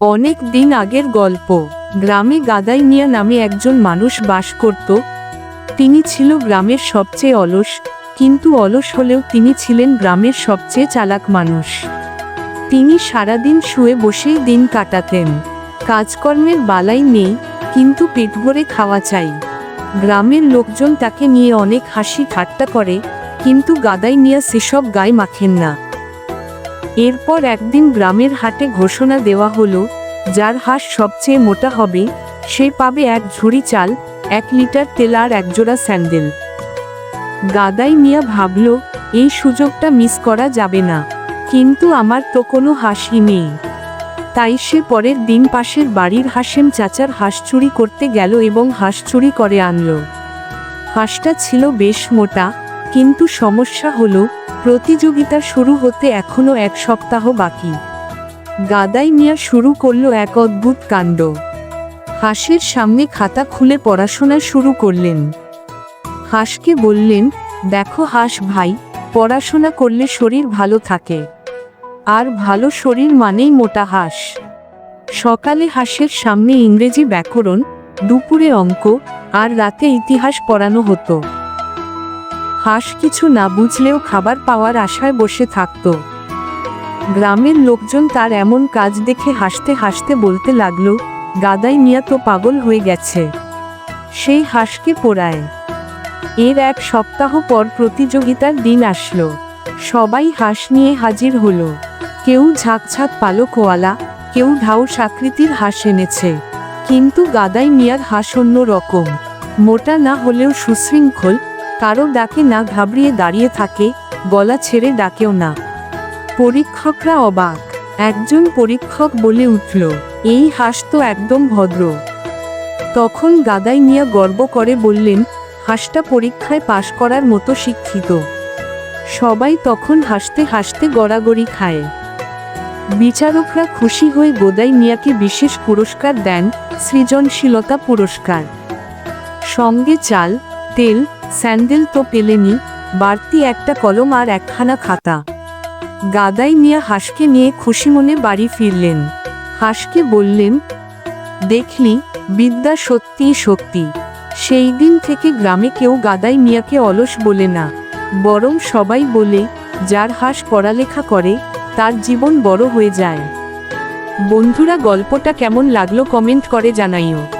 অনেক দিন আগের গল্প। গ্রামে গাদাই মিয়া নামে একজন মানুষ বাস করত। তিনি ছিল গ্রামের সবচেয়ে অলস, কিন্তু অলস হলেও তিনি ছিলেন গ্রামের সবচেয়ে চালাক মানুষ। তিনি সারাদিন শুয়ে বসেই দিন কাটাতেন। কাজকর্মের বালাই নেই, কিন্তু পেট ভরে খাওয়া চাই। গ্রামের লোকজন তাকে নিয়ে অনেক হাসি ঠাট্টা করে, কিন্তু গাদাই মিয়া সেসব গায়ে মাখেন না। এরপর একদিন গ্রামের হাটে ঘোষণা দেওয়া হলো, যার হাঁস সবচেয়ে মোটা হবে, সে পাবে এক ঝুড়ি চাল, এক লিটার তেল আর একজোড়া স্যান্ডেল। গাদাই মিয়া ভাবল, এই সুযোগটা মিস করা যাবে না, কিন্তু আমার তো কোনো হাসি নেই। তাই সে পরের দিন পাশের বাড়ির হাসেম চাচার হাঁস চুরি করতে গেল এবং হাঁস চুরি করে আনলো। হাঁসটা ছিল বেশ মোটা কিন্তু সমস্যা হলো, প্রতিযোগিতা শুরু হতে এখনও এক সপ্তাহ বাকি। গাদাই মিয়া শুরু করল এক অদ্ভুত কাণ্ড। হাঁসের সামনে খাতা খুলে পড়াশোনা শুরু করলেন। হাঁসকে বললেন, দেখো হাঁস ভাই, পড়াশোনা করলে শরীর ভালো থাকে। আর ভালো শরীর মানেই মোটা হাঁস। সকালে হাঁসের সামনে ইংরেজি ব্যাকরণ, দুপুরে অঙ্ক, আর রাতে ইতিহাস পড়ানো হতো। হাঁস কিছু না বুঝলেও খাবার পাওয়ার আশায় বসে থাকত। গ্রামের লোকজন তার এমন কাজ দেখে হাসতে হাসতে বলতে লাগল, গাদাই মিয়া তো পাগল হয়ে গেছে। সেই হাঁসকে পোড়ায়। এর এক সপ্তাহ পর প্রতিযোগিতার দিন আসলো। সবাই হাঁস নিয়ে হাজির হলো। কেউ ঝাঁকঝাঁক পালকওয়ালা কেউ ঢাউস আকৃতির হাঁস এনেছে। কিন্তু গাদাই মিয়ার হাঁস অন্য রকম মোটা না হলেও সুশৃঙ্খল কারও ডাকে না ঘাবড়িয়ে দাঁড়িয়ে থাকে, গলা ছেড়ে ডাকেও না। পরীক্ষকরা অবাক। একজন পরীক্ষক বলে উঠল, এই হাঁস তো একদম ভদ্র। তখন গাদাই মিয়া গর্ব করে বললেন, হাঁসটা পরীক্ষায় পাশ করার মতো শিক্ষিত। সবাই তখন হাসতে হাসতে গড়াগড়ি খায়। বিচারকরা খুশি হয়ে গোদাই মিয়াকে বিশেষ পুরস্কার দেন, সৃজনশীলতা পুরস্কার। সঙ্গে চাল, তেল স্যান্ডেল তো পেলেনি, বাড়তি একটা কলম আর একখানা খাতা। গাদাই মিয়া হাঁসকে নিয়ে খুশি মনে বাড়ি ফিরলেন। হাঁসকে বললেন, দেখলি, বিদ্যা সত্যিই শক্তি সেই দিন থেকে গ্রামে কেউ গাদাই মিয়াকে অলস বলে না। বরং সবাই বলে, যার হাঁস পড়ালেখা করে, তার জীবন বড় হয়ে যায়। বন্ধুরা গল্পটা কেমন লাগল কমেন্ট করে জানাইও।